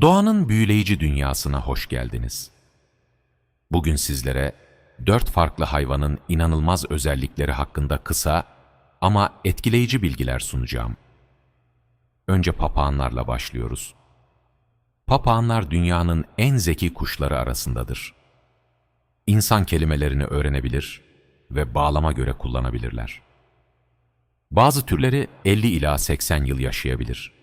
Doğanın büyüleyici dünyasına hoş geldiniz. Bugün sizlere dört farklı hayvanın inanılmaz özellikleri hakkında kısa ama etkileyici bilgiler sunacağım. Önce papağanlarla başlıyoruz. Papağanlar dünyanın en zeki kuşları arasındadır. İnsan kelimelerini öğrenebilir ve bağlama göre kullanabilirler. Bazı türleri 50 ila 80 yıl yaşayabilir.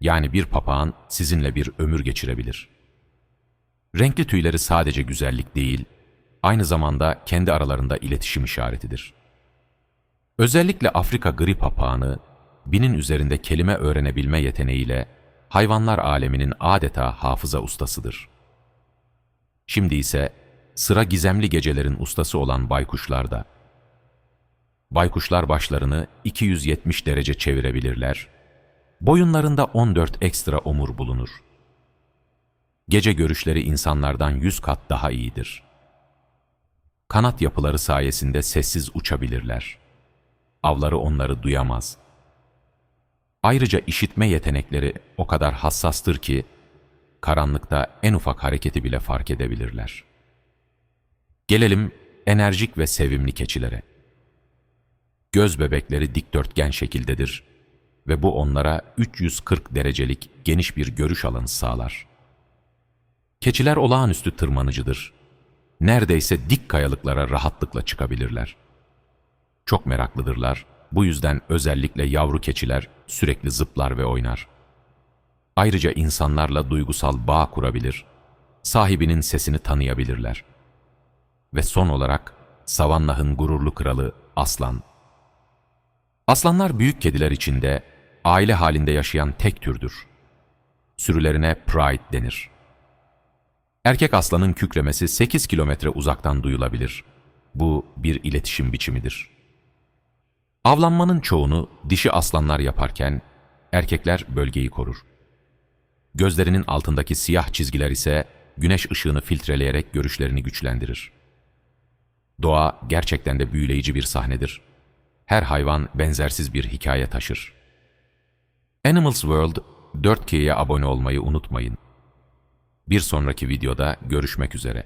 Yani bir papağan sizinle bir ömür geçirebilir. Renkli tüyleri sadece güzellik değil, aynı zamanda kendi aralarında iletişim işaretidir. Özellikle Afrika gri papağanı, binin üzerinde kelime öğrenebilme yeteneğiyle hayvanlar aleminin adeta hafıza ustasıdır. Şimdi ise sıra gizemli gecelerin ustası olan baykuşlarda. Baykuşlar başlarını 270 derece çevirebilirler, boyunlarında 14 ekstra omur bulunur. Gece görüşleri insanlardan 100 kat daha iyidir. Kanat yapıları sayesinde sessiz uçabilirler. Avları onları duyamaz. Ayrıca işitme yetenekleri o kadar hassastır ki, karanlıkta en ufak hareketi bile fark edebilirler. Gelelim enerjik ve sevimli keçilere. Göz bebekleri dikdörtgen şekildedir ve bu onlara 340 derecelik geniş bir görüş alanı sağlar. Keçiler olağanüstü tırmanıcıdır. Neredeyse dik kayalıklara rahatlıkla çıkabilirler. Çok meraklıdırlar. Bu yüzden özellikle yavru keçiler sürekli zıplar ve oynar. Ayrıca insanlarla duygusal bağ kurabilir. Sahibinin sesini tanıyabilirler. Ve son olarak Savannah'ın gururlu kralı aslan. Aslanlar büyük kediler içinde aile halinde yaşayan tek türdür. Sürülerine pride denir. Erkek aslanın kükremesi 8 kilometre uzaktan duyulabilir. Bu bir iletişim biçimidir. Avlanmanın çoğunu dişi aslanlar yaparken erkekler bölgeyi korur. Gözlerinin altındaki siyah çizgiler ise güneş ışığını filtreleyerek görüşlerini güçlendirir. Doğa gerçekten de büyüleyici bir sahnedir. Her hayvan benzersiz bir hikaye taşır. Animals World 4K'ye abone olmayı unutmayın. Bir sonraki videoda görüşmek üzere.